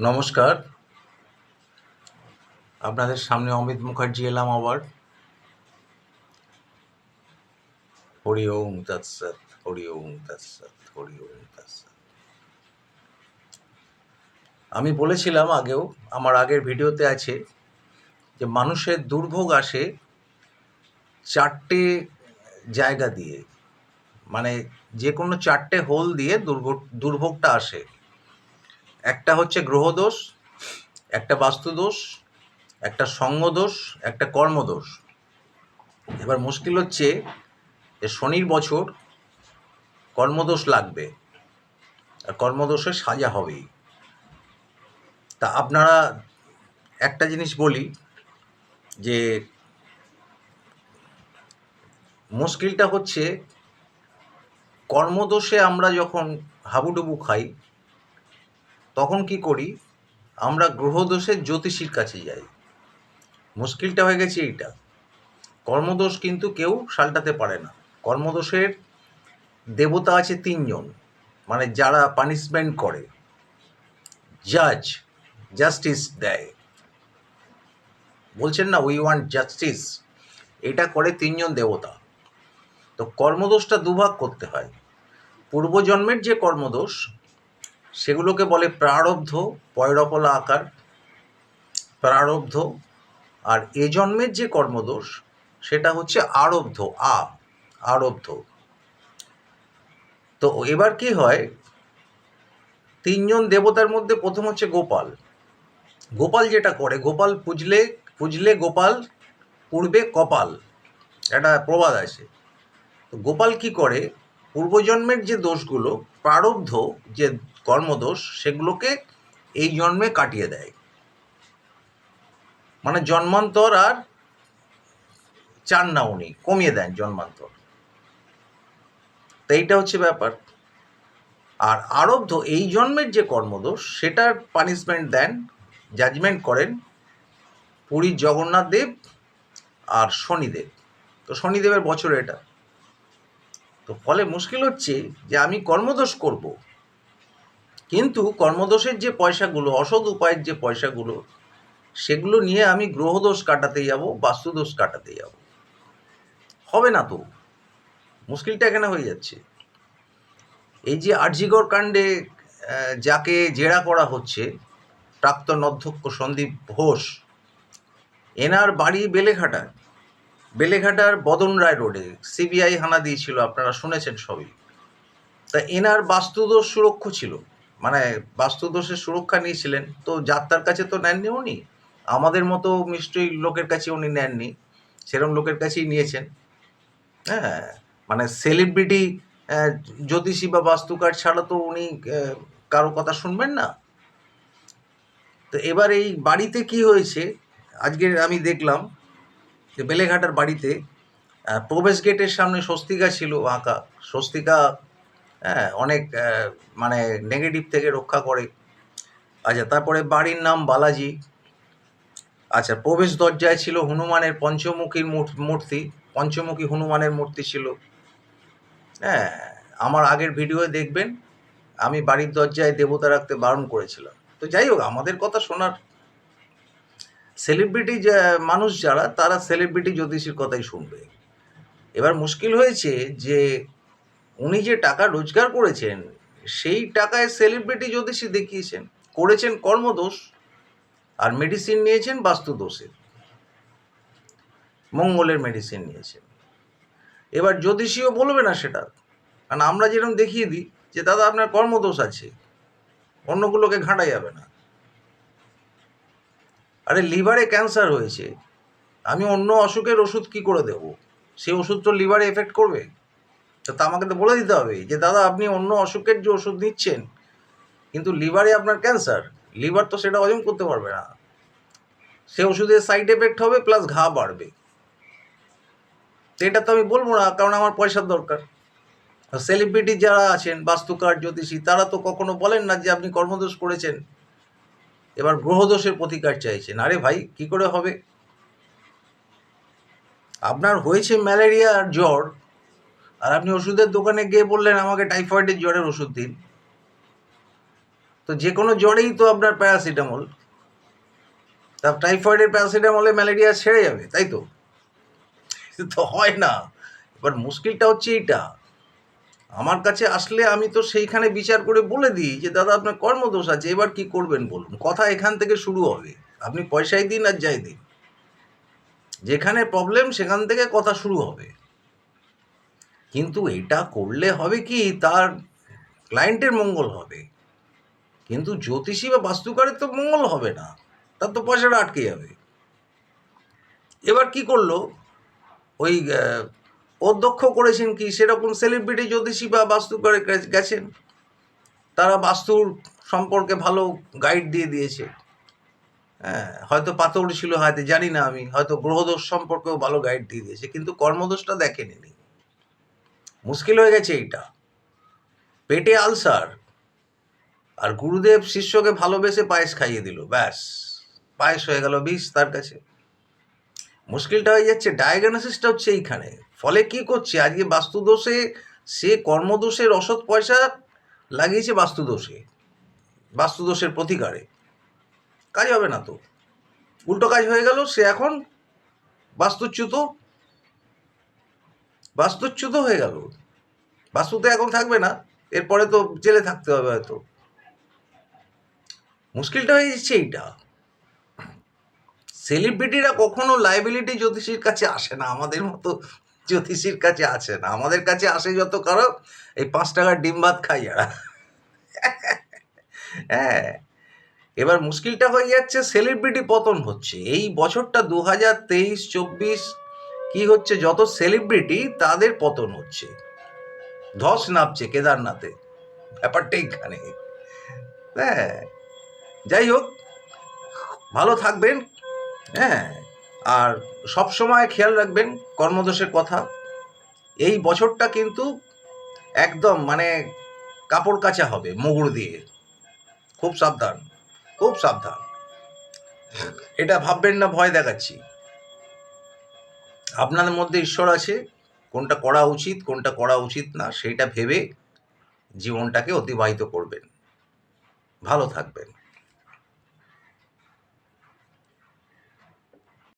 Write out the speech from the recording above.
নমস্কার। আপনাদের সামনে অমিত মুখার্জি এলাম আবার। হরি ওম তৎসৎ হরি ওম তৎসৎ হরি ওম আমি বলেছিলাম আগেও, আমার আগের ভিডিওতে আছে, যে মানুষের দুর্ভোগ আসে চারটে জায়গা দিয়ে। মানে যে কোনো চারটে হোল দিয়ে দুর্ভোগ দুর্ভোগটা আসে। একটা হচ্ছে গ্রহদোষ, একটা বাস্তুদোষ, একটা সঙ্গদোষ, একটা কর্মদোষ। এবার মুশকিল হচ্ছে যে শনির বছর কর্মদোষ লাগবে, আর কর্মদোষে সাজা হবেই। তা আপনারা একটা জিনিস বলি যে মুশকিলটা হচ্ছে কর্মদোষে আমরা যখন হাবুডুবু খাই তখন কি করি? আমরা গ্রহদোষের জ্যোতিষীর কাছে যাই। মুশকিলটা হয়ে গেছে এইটা। কর্মদোষ কিন্তু কেউ সালটাতে পারে না। কর্মদোষের দেবতা আছে তিনজন। মানে যারা পানিশমেন্ট করে জাজ জাস্টিস দেয়। বলছেন না উই ওয়ান্ট জাস্টিস এটা করে তিনজন দেবতা। তো কর্মদোষটা দুভাগ করতে হয়। পূর্বজন্মের যে কর্মদোষ সেগুলোকে বলে প্রারব্ধ, পয়রপলা আকার, প্রারব্ধ। আর এ জন্মের যে কর্মদোষ, সেটা হচ্ছে আরব্ধ, আ, আরব্ধ। তো এবার কি হয়? তিনজন দেবতার মধ্যে প্রথম হচ্ছে গোপাল। গোপাল যেটা করে, গোপাল পুজলে পুজলে গোপাল, পূর্বে কপাল। একটা প্রবাদ আছে। তো গোপাল কি করে? পূর্বজন্মের যে দোষগুলো, প্রারব্ধ যে কর্মদোষ, সেগুলোকে এই জন্মে কাটিয়ে দেয়। মানে জন্মান্তর আর চান না উনি কমিয়ে দেন জন্মান্তর। তো এইটা হচ্ছে ব্যাপার। আর আরব্ধ এই জন্মের যে কর্মদোষ, সেটার পানিশমেন্ট দেন জাজমেন্ট করেন পুরীর জগন্নাথ দেব আর শনিদেব। তো শনিদেবের বছর এটা। তো ফলে মুশকিল হচ্ছে যে আমি কর্মদোষ করব। কিন্তু কর্মদোষের যে পয়সাগুলো, অসৎ উপায়ের যে পয়সাগুলো, সেগুলো নিয়ে আমি গ্রহদোষ কাটাতে যাব, বাস্তুদোষ কাটাতে যাব। হবে না তো? মুশকিলটা এখানে হয়ে যাচ্ছে। এই যে আরজিগড় কাণ্ডে যাকে জেরা করা হচ্ছে, প্রাক্তন অধ্যক্ষ সন্দীপ ঘোষ, এনার বাড়ি বেলেঘাটায়। বেলেঘাটার বদন রায় রোডে সিবিআই হানা দিয়েছিল, আপনারা শুনেছেন সবই। তা এনার বাস্তুদোষ সুরক্ষ ছিল। মানে বাস্তুদোষের সুরক্ষা নিয়েছিলেন, তো যাত্রার কাছে তো নেননি উনি। আমাদের মতো মিষ্টি লোকের কাছে উনি নেননি। সেরকম লোকের কাছেই নিয়েছেন। হ্যাঁ মানে সেলিব্রিটি জ্যোতিষী বা বাস্তুকার ছাড়া তো উনি কারও কথা শুনবেন না। তো এবার এই বাড়িতে কি হয়েছে, আজকে আমি দেখলাম যে বেলেঘাটার বাড়িতে প্রবেশ গেটের সামনে স্বস্তিকা ছিল আঁকা স্বস্তিকা হ্যাঁ অনেক মানে নেগেটিভ থেকে রক্ষা করে। আচ্ছা তারপরে বাড়ির নাম বালাজি। আচ্ছা প্রবেশ দরজায় ছিল হনুমানের পঞ্চমুখীর মূর্তি পঞ্চমুখী হনুমানের মূর্তি ছিল। হ্যাঁ আমার আগের ভিডিওয়ে দেখবেন, আমি বাড়ির দরজায় দেবতা রাখতে বারণ করেছিলাম। তো যাই হোক, আমাদের কথা শোনার সেলিব্রিটি মানুষ যারা, তারা সেলিব্রিটি জ্যোতিষীর কথাই শুনবে। এবার মুশকিল হয়েছে যে, উনি যে টাকা রোজগার করেছেন, সেই টাকায় সেলিব্রিটি জ্যোতিষী দেখিয়েছেন। করেছেন কর্মদোষ, আর মেডিসিন নিয়েছেন বাস্তুদোষের। মঙ্গলের মেডিসিন নিয়েছেন। এবার জ্যোতিষীও বলবে না সেটা। কারণ আমরা যেরকম দেখিয়ে দিই যে, দাদা, আপনার কর্মদোষ আছে। অন্যগুলোকে ঘাঁটা যাবে না। আরে লিভারে ক্যান্সার হয়েছে। আমি অন্য অসুখের ওষুধ কি করে দেব? সেই ওষুধ তো লিভারে এফেক্ট করবে। তো তা আমাকে তো বলে দিতে হবে যে, দাদা, আপনি অন্য অসুখের যে ওষুধ নিচ্ছেন, কিন্তু লিভারে আপনার ক্যান্সার, লিভার তো সেটা হজম করতে পারবে না। সে ওষুধের সাইড এফেক্ট হবে, প্লাস ঘা বাড়বে। তো এটা তো আমি বলব না, কারণ আমার পয়সার দরকার। সেলিব্রিটি যারা আছেন, বাস্তুকার, জ্যোতিষী, তারা তো কখনো বলেন না যে, আপনি কর্মদোষ করেছেন। এবার গ্রহদোষের প্রতিকার চাইছেন। আরে ভাই, কি করে হবে? আপনার হয়েছে ম্যালেরিয়া আর জ্বর, আর আপনি ওষুধের দোকানে গিয়ে বললেন আমাকে টাইফয়েডের জ্বরের ওষুধ দিন। তো যে কোনো জ্বরেই তো আপনার প্যারাসিটামল। তা টাইফয়েডের প্যারাসিটামলে ম্যালেরিয়া ছেড়ে যাবে, তাই তো? তো হয় না। এবার মুশকিলটা হচ্ছে এইটা। আমার কাছে আসলে আমি তো সেইখানে বিচার করে বলে দিই যে, দাদা, আপনার কর্মদোষ আছে, এবার কি করবেন বলুন? কথা এখান থেকে শুরু হবে। আপনি পয়সাই দিন আর যাই দিন। যেখানে প্রবলেম সেখান থেকে কথা শুরু হবে। কিন্তু এটা করলে হবে কি, তার ক্লায়েন্টের মঙ্গল হবে। কিন্তু জ্যোতিষী বা বাস্তুকারের তো মঙ্গল হবে না। তার তো পয়সাটা আটকে যাবে। এবার কি করল? ওই অধ্যক্ষ করেছেন কি? সেরকম সেলিব্রিটি জ্যোতিষী বা বাস্তুকারে গে- গেছেন। তারা বাস্তুর সম্পর্কে ভালো গাইড দিয়ে দিয়েছে। হ্যাঁ হয়তো পাথর ছিল হয়তো জানি না আমি। হয়তো গ্রহদোষ সম্পর্কেও ভালো গাইড দিয়ে দিয়েছে। কিন্তু কর্মদোষটা দেখেনি। মুশকিল হয়ে গেছে এইটা। পেটে আলসার। আর গুরুদেব শিষ্যকে ভালোবেসে পায়েস খাইয়ে দিল। ব্যাস, পায়েস হয়ে গেল বিষ তার কাছে। মুশকিলটা হয়ে যাচ্ছে ডায়াগনোসিসটা হচ্ছে এইখানে। ফলে কি করছে? আজকে বাস্তুদোষে সে কর্মদোষের অসৎ পয়সা লাগিয়েছে বাস্তুদোষে। বাস্তুদোষের প্রতিকারে। কাজ হবে না তো। উল্টো কাজ হয়ে গেল, সে এখন বাস্তুচ্যুত। বাস্তুচ্যুত হয়ে গেল। বাস্তুতে এখন থাকবে না, এরপরে তো জেলে থাকতে হবে হয়তো। মুশকিলটা হয়ে যাচ্ছে এইটা। সেলিব্রিটিরা কখনো লাইবিলিটি জ্যোতিষীর কাছে আসে না। আমাদের মতো জ্যোতিষীর কাছে আসে না। আমাদের কাছে আসে যত কারও এই পাঁচ টাকার ডিম ভাত খাই যারা। হ্যাঁ। এবার মুশকিলটা হয়ে যাচ্ছে সেলিব্রিটি পতন হচ্ছে। এই বছরটা দু হাজার তেইশ, চব্বিশ কি হচ্ছে? যত সেলিব্রিটি তাদের পতন হচ্ছে। ধস নামছে কেদারনাথে। ব্যাপারটা এইখানে। হ্যাঁ। যাই হোক, ভালো থাকবেন। হ্যাঁ আর সব সময় খেয়াল রাখবেন কর্মদোষের কথা। এই বছরটা কিন্তু একদম মানে কাপড় কাচা হবে মুগুর দিয়ে। খুব সাবধান খুব সাবধান। এটা ভাববেন না, ভয় দেখাচ্ছি। আপনাদের মধ্যে ঈশ্বর আছে, কোনটা করা উচিত, কোনটা করা উচিত না, সেটা ভেবে জীবনটাকে অতিবাহিত করবেন। ভালো থাকবেন।